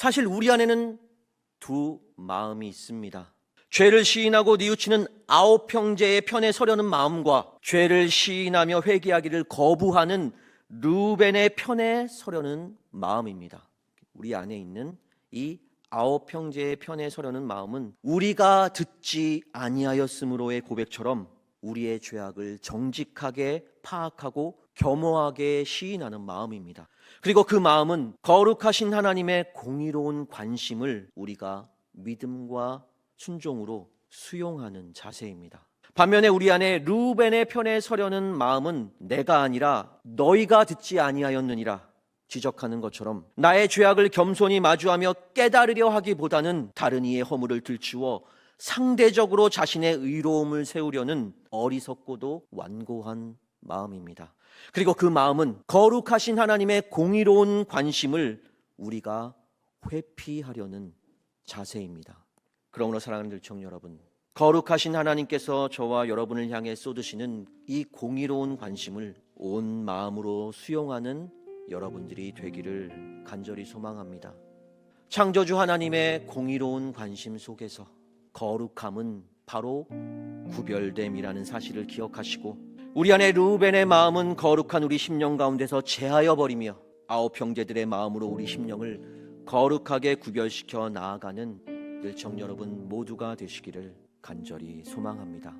사실 우리 안에는 두 마음이 있습니다. 죄를 시인하고 뉘우치는 아홉 형제의 편에 서려는 마음과 죄를 시인하며 회개하기를 거부하는 루벤의 편에 서려는 마음입니다. 우리 안에 있는 이 아홉 형제의 편에 서려는 마음은 우리가 듣지 아니하였으므로의 고백처럼 우리의 죄악을 정직하게 파악하고 겸허하게 시인하는 마음입니다. 그리고 그 마음은 거룩하신 하나님의 공의로운 관심을 우리가 믿음과 순종으로 수용하는 자세입니다. 반면에 우리 안에 루벤의 편에 서려는 마음은 내가 아니라 너희가 듣지 아니하였느니라 지적하는 것처럼 나의 죄악을 겸손히 마주하며 깨달으려 하기보다는 다른 이의 허물을 들추어 상대적으로 자신의 의로움을 세우려는 어리석고도 완고한 마음입니다. 그리고 그 마음은 거룩하신 하나님의 공의로운 관심을 우리가 회피하려는 자세입니다. 그러므로 사랑하는 들청 여러분, 거룩하신 하나님께서 저와 여러분을 향해 쏟으시는 이 공의로운 관심을 온 마음으로 수용하는 여러분들이 되기를 간절히 소망합니다. 창조주 하나님의 공의로운 관심 속에서 거룩함은 바로 구별됨이라는 사실을 기억하시고 우리 안에 루벤의 마음은 거룩한 우리 심령 가운데서 제하여 버리며 아홉 형제들의 마음으로 우리 심령을 거룩하게 구별시켜 나아가는 일청 여러분 모두가 되시기를 간절히 소망합니다.